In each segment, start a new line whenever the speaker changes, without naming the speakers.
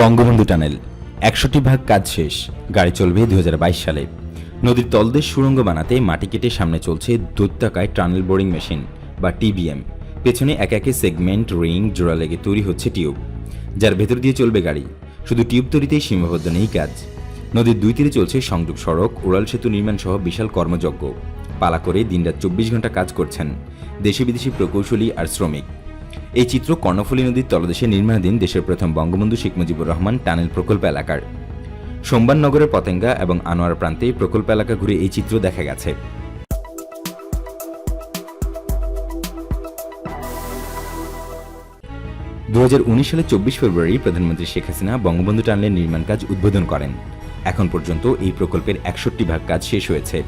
Bangabandhu tunnel. একশোটি ভাগ কাজ শেষ। গাড়ি চলবে দুহাজার বাইশ সালে। নদীর তলদেশ সুড়ঙ্গ বানাতে মাটি কেটে সামনে চলছে দৈত্যাকায় টানেল বোরিং মেশিন বা টিবিএম। পেছনে এক একে সেগমেন্ট, রিং, জোড়া লেগে তৈরি হচ্ছে টিউব। যার ভেতর দিয়ে চলবে গাড়ি। শুধু টিউব তৈরিতেই সীমাবদ্ধ নেই কাজ। নদীর দুই তীরে চলছে সংযোগ সড়ক, উড়াল সেতু নির্মাণ সহ বিশাল কর্মযজ্ঞ। পালা করে দিনরাত চব্বিশ ঘণ্টা কাজ করছেন দেশি বিদেশি প্রকৌশলী আর শ্রমিক। এই চিত্র কর্ণফুলী নদীর তলদেশে নির্মাণাধীন দেশের প্রথম বঙ্গবন্ধু শেখ মুজিবুর রহমান টানেল প্রকল্প এলাকার। সোমবার নগরের পতেঙ্গা এবং আনোয়ার প্রান্তে প্রকল্প এলাকা ঘুরে এই চিত্র দেখা গেছে। দুই হাজার উনিশ সালে চব্বিশ ফেব্রুয়ারি প্রধানমন্ত্রী শেখ হাসিনা বঙ্গবন্ধু টানেলের নির্মাণ কাজ উদ্বোধন করেন। এখন পর্যন্ত এই প্রকল্পের একষট্টি ভাগ কাজ শেষ হয়েছে।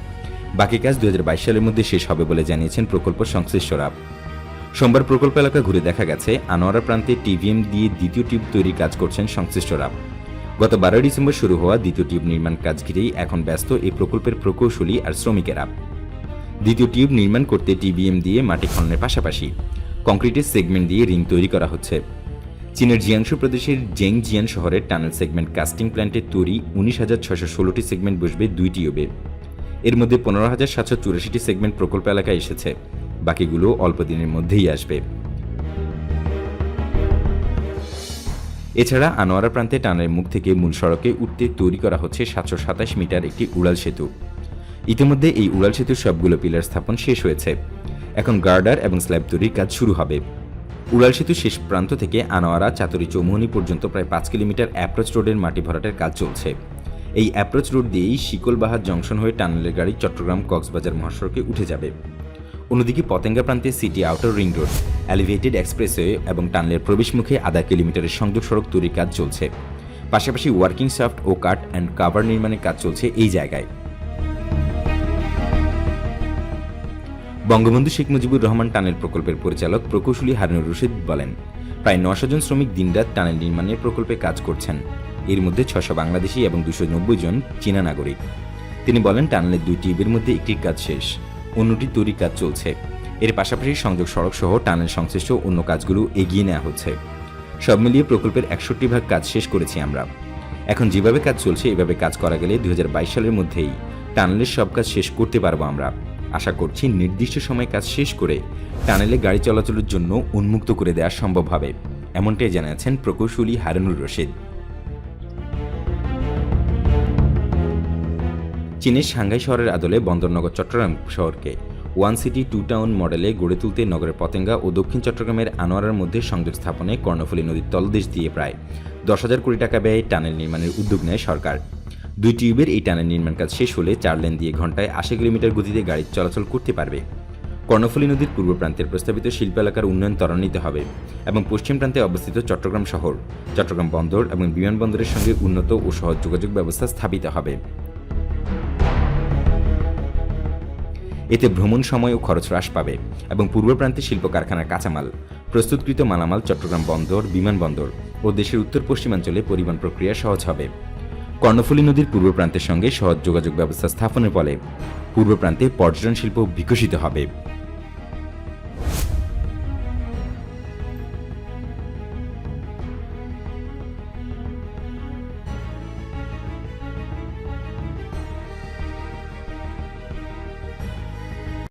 বাকি কাজ দুই হাজার বাইশ সালের মধ্যে শেষ হবে বলে জানিয়েছেন প্রকল্প সংশ্লিষ্টরা। সোমবার প্রকল্প এলাকা ঘুরে দেখা গেছে, আনোয়ারা প্রান্তে টিভিএম দিয়ে দ্বিতীয় টিউব তৈরির কাজ করছেন সংশ্লিষ্টরা। গত বারোই ডিসেম্বর শুরু হওয়া দ্বিতীয় টিউব নির্মাণ কাজ ঘিরেই এখন ব্যস্ত এই প্রকল্পের প্রকৌশলী আর শ্রমিকেরা। দ্বিতীয় টিউব নির্মাণ করতে টিবিএম দিয়ে মাটি খননের পাশাপাশি কংক্রিটের সেগমেন্ট দিয়ে রিং তৈরি করা হচ্ছে। চীনের জিয়াংশু প্রদেশের জেং জিয়ান শহরের টানেল সেগমেন্ট কাস্টিং প্ল্যান্টের তৈরি উনিশ হাজার ছশো ষোলোটি সেগমেন্ট বসবে দুই টিউবে। এর মধ্যে পনেরো হাজার সাতশো চুরাশিটি সেগমেন্ট প্রকল্প এলাকায় এসেছে। বাকিগুলো অল্প দিনের মধ্যেই আসবে। এছাড়া আনোয়ারা প্রান্তে টানের মুখ থেকে মূল সড়কে উঠতে তৈরি করা হচ্ছে সাতশো সাতাশ মিটার একটি উড়াল সেতু। ইতিমধ্যে এই উড়াল সেতুর সবগুলো পিলার স্থাপন শেষ হয়েছে। এখন গার্ডার এবং স্ল্যাব তৈরির কাজ শুরু হবে। উড়াল সেতু শেষ প্রান্ত থেকে আনোয়ারা চাতুরি চৌমুহনী পর্যন্ত প্রায় পাঁচ কিলোমিটার অ্যাপ্রোচ রোডের মাটি ভরাটের কাজ চলছে। এই অ্যাপ্রোচ রোড দিয়েই শিকলবাহার জংশন হয়ে টানেলের গাড়ি চট্টগ্রাম কক্সবাজার মহাসড়কে উঠে যাবে। অন্যদিকে পতেঙ্গা প্রান্তে city outer ring road, elevated expressway এবং টানেলের প্রবেশমুখে আধা কিলোমিটারের সংযোগ সড়ক তৈরির কাজ চলছে। পাশাপাশি ওয়ার্কিং সাফট ও কাট অ্যান্ড কাভার নির্মাণের কাজ চলছে এই জায়গায়। বঙ্গবন্ধু শেখ মুজিবুর রহমান টানেল প্রকল্পের পরিচালক প্রকৌশলী হারুনুর রশিদ বলেন, প্রায় নশো জন শ্রমিক দিনরাত টানেল নির্মাণের প্রকল্পে কাজ করছেন। এর মধ্যে ছশো বাংলাদেশি এবং দুশো জন চীনা নাগরিক। তিনি বলেন, টানেলের দুই টিউবের মধ্যে একটি কাজ শেষ। অন্যটি তৈরির কাজ চলছে। এর পাশাপাশি সংযোগ সড়ক সহ টানেল সংশ্লিষ্ট অন্য কাজগুলো এগিয়ে নেওয়া হচ্ছে। সব মিলিয়ে প্রকল্পের একষট্টি ভাগ কাজ শেষ করেছি আমরা। এখন যেভাবে কাজ চলছে, এভাবে কাজ করা গেলে দুই হাজার বাইশ সালের মধ্যেই টানেলের সব কাজ শেষ করতে পারব আমরা। আশা করছি নির্দিষ্ট সময়ে কাজ শেষ করে টানেলে গাড়ি চলাচলের জন্য উন্মুক্ত করে দেওয়া সম্ভব হবে। এমনটাই জানিয়েছেন প্রকৌশলী হারুনুর রশিদ। চীনের সাংঘাই শহরের আদলে বন্দরনগর, চট্টগ্রাম শহরকে ওয়ান সিটি, টু টাউন মডেলে গড়ে তুলতে নগরের পতেঙ্গা ও দক্ষিণ চট্টগ্রামের আনোয়ারার মধ্যে সংযোগ স্থাপনে কর্ণফুলী নদীর তলদেশ দিয়ে প্রায় দশ হাজার কোটি টাকা ব্যয়ে টানেল নির্মাণের উদ্যোগ নেয় সরকার। দুই টিউবের এই টানেল নির্মাণ কাজ শেষ হলে চার লেন দিয়ে ঘন্টায় আশি কিলোমিটার গতিতে গাড়ি চলাচল করতে পারবে। কর্ণফুলী নদীর পূর্ব প্রান্তের প্রস্তাবিত শিল্প এলাকার উন্নয়ন ত্বরান্বিত হবে এবং পশ্চিম প্রান্তে অবস্থিত চট্টগ্রাম শহর, চট্টগ্রাম বন্দর এবং বিমানবন্দরের সঙ্গে উন্নত ও সহজ যোগাযোগ ব্যবস্থা স্থাপিত হবে। এতে ভ্রমণ সময় ও খরচ হ্রাস পাবে এবং পূর্ব প্রান্তে শিল্প কারখানার কাঁচামাল, প্রস্তুতকৃত মালামাল চট্টগ্রাম বন্দর বিমানবন্দর ও দেশের উত্তর পশ্চিমাঞ্চলে পরিবহন প্রক্রিয়া সহজ হবে। কর্ণফুলী নদীর পূর্ব প্রান্তের সঙ্গে সহজ যোগাযোগ ব্যবস্থা স্থাপনের ফলে পূর্ব প্রান্তে পর্যটন শিল্প বিকশিত হবে।